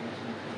はい。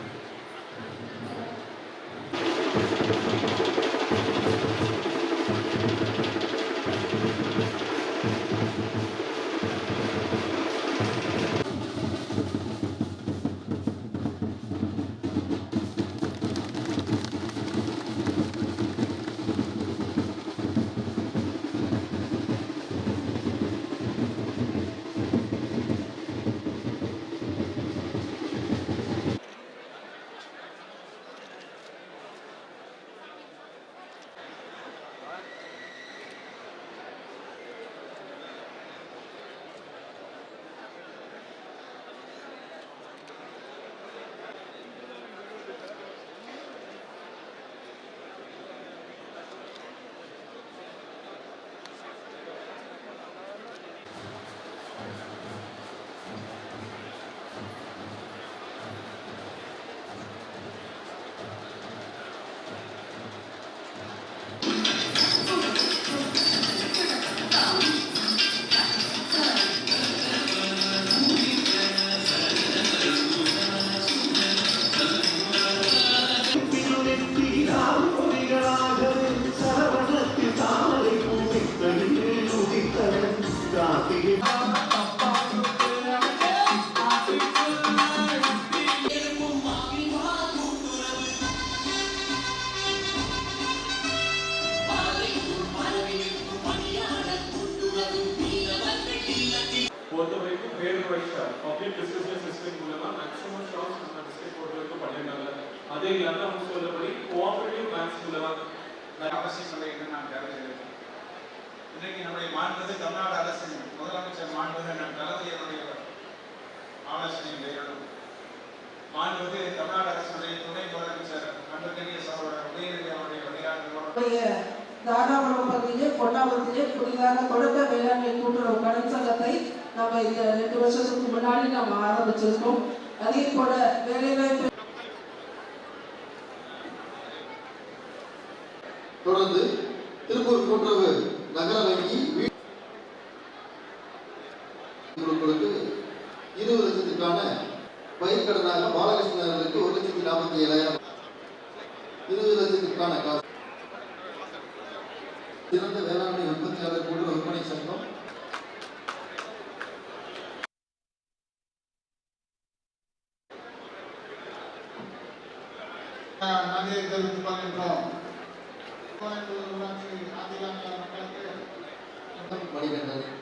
அதே இல்லாமல் அவங்க சொல்றபடி கோஆபரேட்டிவ் பேங்க்ஸ் மூலமா அவசியம் இல்லை என்று நான் கருதுகிறேன் இன்றைக்கு நம்முடைய மாண்பது தமிழ்நாடு தாராபுரம் பகுதியிலே பொன்னாபுரத்திலே புதிதாக தொடக்க வேளாண்மை கூட்டுறவு கடன் சங்கத்தை நம்ம இந்த ரெண்டு வருஷத்துக்கு முன்னாடி நம்ம ஆரம்பிச்சிருக்கோம். அதே போல வேலைவாய்ப்பு தொடர்ந்து திருப்பூர் கூட்டுறவு நகர வங்கி வீ- உங்களுக்கு இருபது லட்சத்துக்கான பயிர்கடனாக பாலகிருஷ்ணனுக்கு ஒரு லட்சத்தி நாற்பத்தி ஏழாயிரம். இருபது லட்சத்துக்கான காசு. சிறந்த வேளாண்மை உற்பத்தியாளர் கூட்டுறவு விற்பனை சங்கம். ஆதிகால மக்களுக்கு. மணிகண்டன்